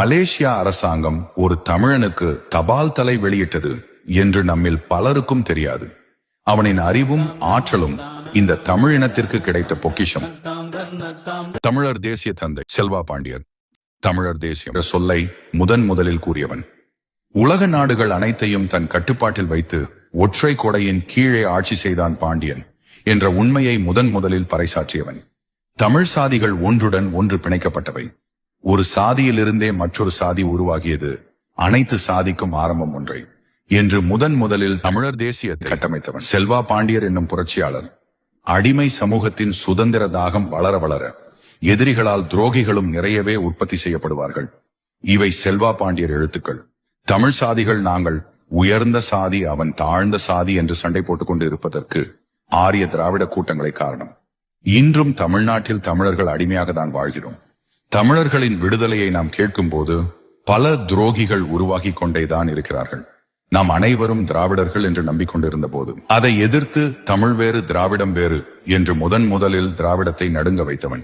Malaysia அரசாங்கம் ஒரு தமிழனுக்கு தபால் தலை வெளியிட்டது என்று நம்மில் பலருக்கும் தெரியாது. அவனின் அறிவும் ஆற்றலும் இந்த தமிழ் இனத்திற்கு கிடைத்த பொக்கிஷம். தமிழர் தேசிய தந்தை செல்வா பாண்டியர் தமிழர் தேசியம் சொல்லை முதன் முதலில் கூறியவன். உலக நாடுகள் அனைத்தையும் தன் கட்டுப்பாட்டில் வைத்து ஒற்றை கொடையின் கீழே ஆட்சி செய்தான் பாண்டியன் என்ற உண்மையை முதன் முதலில் பறைசாற்றியவன். தமிழ் சாதிகள் ஒன்றுடன் ஒன்று பிணைக்கப்பட்டவை. ஒரு சாதியிலிருந்தே மற்றொரு சாதி உருவாகியது. அனைத்து சாதிக்கும் ஆரம்பம் ஒன்றை. என்று முதன் முதலில் தமிழர் தேசியத்தை கட்டமைத்தவன். செல்வா பாண்டியர் என்னும் புரட்சியாளர். அடிமை சமூகத்தின் சுதந்திர தாகம் வளர வளர எதிரிகளால் துரோகிகளும் நிறையவே உற்பத்தி செய்யப்படுவார்கள். இவை செல்வா பாண்டியர் எழுத்துக்கள். தமிழ் சாதிகள் நாங்கள் உயர்ந்த சாதி அவன் தாழ்ந்த சாதி என்று சண்டை போட்டுக் கொண்டு இருப்பதற்கு ஆரிய திராவிட கூட்டங்களை காரணம். இன்றும் தமிழ்நாட்டில் தமிழர்கள் அடிமையாக தான் வாழ்கிறோம். தமிழர்களின் விடுதலையை நாம் கேட்கும்போது பல துரோகிகள் உருவாகி கொண்டேதான் இருக்கிறார்கள். நாம் அனைவரும் திராவிடர்கள் என்று நம்பிக்கொண்டிருந்த போது அதை எதிர்த்து தமிழ் வேறு திராவிடம் வேறு என்று முதன் முதலில் திராவிடத்தை நடுங்க வைத்தவன்